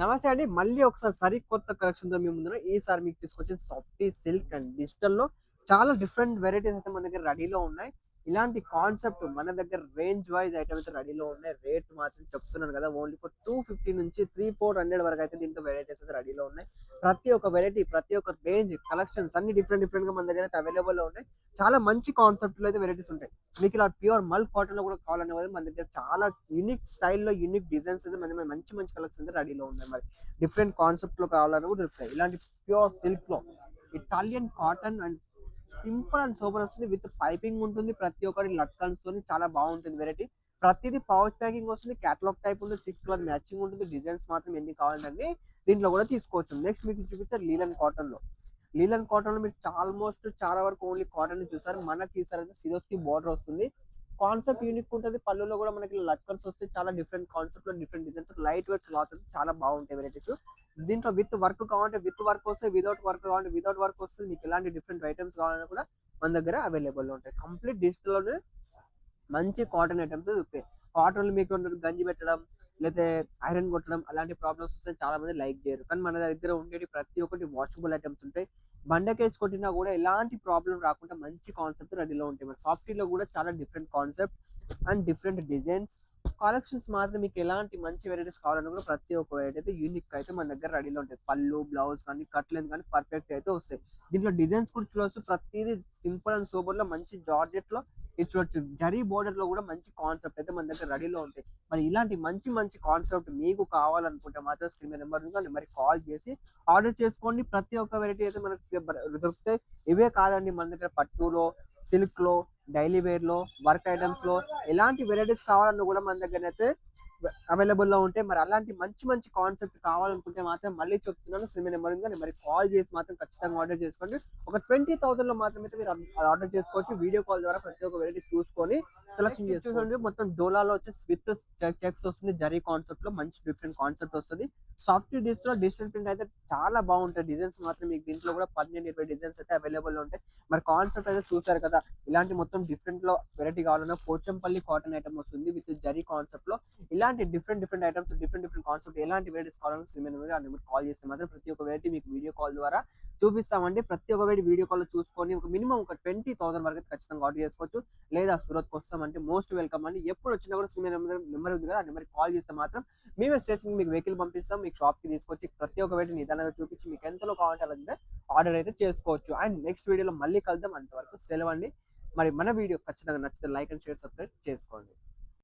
నమస్తే అండి. మళ్ళీ ఒకసారి సరికొత్త కలెక్షన్తో మీ ముందున ఈసారి మీకు తీసుకొచ్చిన సాఫ్టీ సిల్క్ అండ్ డిజిటల్లో చాలా డిఫరెంట్ వెరైటీస్ అయితే మన దగ్గర రెడీలో ఉన్నాయి. ఇలాంటి కాన్సెప్ట్ మన దగ్గర రేంజ్ వైజ్ ఐటమ్స్ అయితే రెడీలో ఉన్నాయి. రేట్ మాత్రం చెప్తున్నాను కదా ఓన్లీ ఫర్ టూ ఫిఫ్టీ నుంచి త్రీ ఫోర్ హండ్రెడ్ వరకు అయితే దీంట్లో వెరైటీస్ అయితే రెడీలో ఉన్నాయి. ప్రతి ఒక్క వెరైటీ ప్రతి ఒక్క రేంజ్ కలెక్షన్స్ అన్ని డిఫరెంట్ డిఫరెంట్గా మన దగ్గర అయితే అవైలబుల్లో ఉన్నాయి. చాలా మంచి కాన్సెప్ట్లో అయితే వెరైటీస్ ఉంటాయి. మీకు ఇలా ప్యూర్ మల్ కాటన్లో కూడా కావాలనే కదా మన దగ్గర చాలా యూనిక్ స్టైల్లో యూనిక్ డిజైన్స్ అయితే మన మంచి మంచి కలెక్షన్స్ అయితే రెడీలో ఉన్నాయి మరి. డిఫరెంట్ కాన్సెప్ట్లో కావాలని కూడా దొరుకుతాయి. ఇలాంటి ప్యూర్ సిల్క్లో Italian cotton and simple and super వస్తుంది. విత్ పైపింగ్ ఉంటుంది. ప్రతి ఒక్కటి లట్కన్స్ తోని చాలా బాగుంటుంది వెరైటీ. ప్రతిదీ పౌచ్ ప్యాకింగ్ వస్తుంది. క్యాటలాగ్ టైప్ ఉంటుంది. సిక్స్ కలర్ మ్యాచింగ్ ఉంటుంది. డిజైన్స్ మాత్రం ఎన్ని కావాలంటే దీంట్లో కూడా తీసుకోవచ్చు. నెక్స్ట్ మీకు చూపిస్తారు లీలన్ కాటన్లో లీలన్ కాటన్లో మీరు ఆల్మోస్ట్ చాలా వరకు ఓన్లీ కాటన్ చూసారు మనకి తీసారంటే సిరోస్కి బార్డర్ వస్తుంది. కాన్సెప్ట్ యూనిక్ ఉంటుంది. పళ్ళులో కూడా మనకి లట్కన్స్ వస్తే చాలా డిఫరెంట్ కాన్సెప్ట్లో different designs. Light weight cloth చాలా బాగుంటాయి వెరైటీస్. దీంట్లో విత్ వర్క్ కావాలంటే విత్ వర్క్ వస్తే వితౌట్ వర్క్ కావాలంటే వితౌట్ వర్క్ వస్తుంది మీకు ఎలాంటి డిఫరెంట్ ఐటమ్స్ కావాలన్నా కూడా మన దగ్గర అవైలబుల్ ఉంటాయి. కంప్లీట్ డిజిటల్ మంచి కాటన్ ఐటమ్స్ దొరుకుతాయి. కాటన్ మీకు గంజి పెట్టడం లేకపోతే ఐరన్ కొట్టడం అలాంటి ప్రాబ్లమ్స్ వస్తే చాలా మంది లైక్ చేయరు. కానీ మన దగ్గర ఉండేవి ప్రతి ఒక్కటి వాషబుల్ ఐటమ్స్ ఉంటాయి. బండకేసి కొట్టినా కూడా ఎలాంటి ప్రాబ్లం రాకుండా మంచి కాన్సెప్ట్ రెడీలో ఉంటాయి. మన సాఫ్ట్వేర్లో కూడా చాలా different concept and different designs collections మాత్రం మీకు ఎలాంటి మంచి వెరైటీస్ కావాలన్నా కూడా ప్రతి ఒక్క వెరైటీ అయితే యూనిక్ అయితే మన దగ్గర రెడీలో ఉంటాయి. పళ్ళు బ్లౌజ్ కానీ కట్లెన్ కానీ పర్ఫెక్ట్ అయితే వస్తాయి. దీంట్లో డిజైన్స్ కూడా చూడవచ్చు. ప్రతిదీ సింపుల్ అండ్ సూపర్లో మంచి జార్జెట్లో ఇది చూడొచ్చు. జరీ బోర్డర్లో కూడా మంచి కాన్సెప్ట్ అయితే మన దగ్గర రెడీలో ఉంటాయి. మరి ఇలాంటి మంచి మంచి కాన్సెప్ట్ మీకు కావాలనుకుంటే మాత్రం స్క్రీన్ నెంబర్ ఉంది మరి కాల్ చేసి ఆర్డర్ చేసుకోండి. ప్రతి ఒక్క వెరైటీ అయితే మనకు దొరుకుతాయి. ఇవే కాదండి మన దగ్గర పట్టులో సిల్క్లో డైలీ వేర్లో వర్క్ ఐటమ్స్లో ఎలాంటి వెరైటీస్ కావాలన్నా కూడా మన దగ్గర అయితే అవైలబుల్లో ఉంటాయి మరి అలాంటి మంచి మంచి కాన్సెప్ట్ కావాలనుకుంటే మాత్రం మళ్ళీ చెప్తున్నాను. స్క్రీన్ నెంబర్ ఉంది మరి కాల్ చేసి మాత్రం ఖచ్చితంగా ఆర్డర్ చేసుకోండి. ఒక ట్వంటీ థౌసండ్లో మాత్రం అయితే మీరు ఆర్డర్ చేసుకోవచ్చు. వీడియో కాల్ ద్వారా ప్రతి ఒక్క వెరైటీ చూసుకొని సెలెక్షన్ చేసుకోండి. మొత్తం డోలాలో వచ్చేసి విత్ చెక్స్ వస్తుంది జరీ కాన్సెప్ట్లో మంచి డిఫరెంట్ కాన్సెప్ట్ వస్తుంది. సాఫ్ట్వేర్ డిజిటల్ డిజిటల్ ప్రింట్ అయితే చాలా బాగుంటాయి. డిజైన్స్ మాత్రం మీకు దీంట్లో కూడా పన్నెండు ఇరవై డిజైన్స్ అయితే అవైలబుల్ ఉంటాయి. మరి కాన్సెప్ట్ అయితే చూసారు కదా ఇలాంటి మొత్తం డిఫరెంట్లో వెరైటీ కావాలన్నా పోచంపల్లి కాటన్ ఐటమ్ వస్తుంది. విత్ జరీ కాన్సెప్ట్లో. ఇలాంటి different different items different different concept ఎలాంటి వెరైటీస్ కావాలన్నా సినిమా మీద ఆ నెంబర్ కాల్ చేస్తే మాత్రం ప్రతి ఒక్క వెరైటీ మీకు వీడియో కాల్ ద్వారా చూపిస్తామండి. ప్రతి ఒక్క వెరైటీ వీడియో కాల్ చూసుకొని ఒక మినిమం ఒక ట్వంటీ థౌసండ్ వరకు ఖచ్చితంగా ఆర్డర్ చేసుకోవచ్చు. లేదా సూరత్కి వస్తామంటే మోస్ట్ వెల్కమ్ అండి. ఎప్పుడు వచ్చినా కూడా సినిమా నెంబర్ నెంబర్ ఉంది కదా ఆ నెంబర్ కాల్ చేస్తే మాత్రం మేమే స్టేషన్ మీకు వెహికల్ పంపిస్తాం మీకు షాప్కి తీసుకొచ్చి ప్రతి ఒక్క వెరైటీ నిదానంగా చూపించి మీకు ఎంతలో కావాలంటే అలాగే ఆర్డర్ అయితే చేసుకోవచ్చు. అండ్ నెక్స్ట్ వీడియోలో మళ్ళీ కలుద్దాం. అంతవరకు సెలవు అండి మరి మన వీడియో ఖచ్చితంగా నచ్చితే లైక్ అండ్ షేర్ సబ్స్క్రైబ్ చేసుకోండి.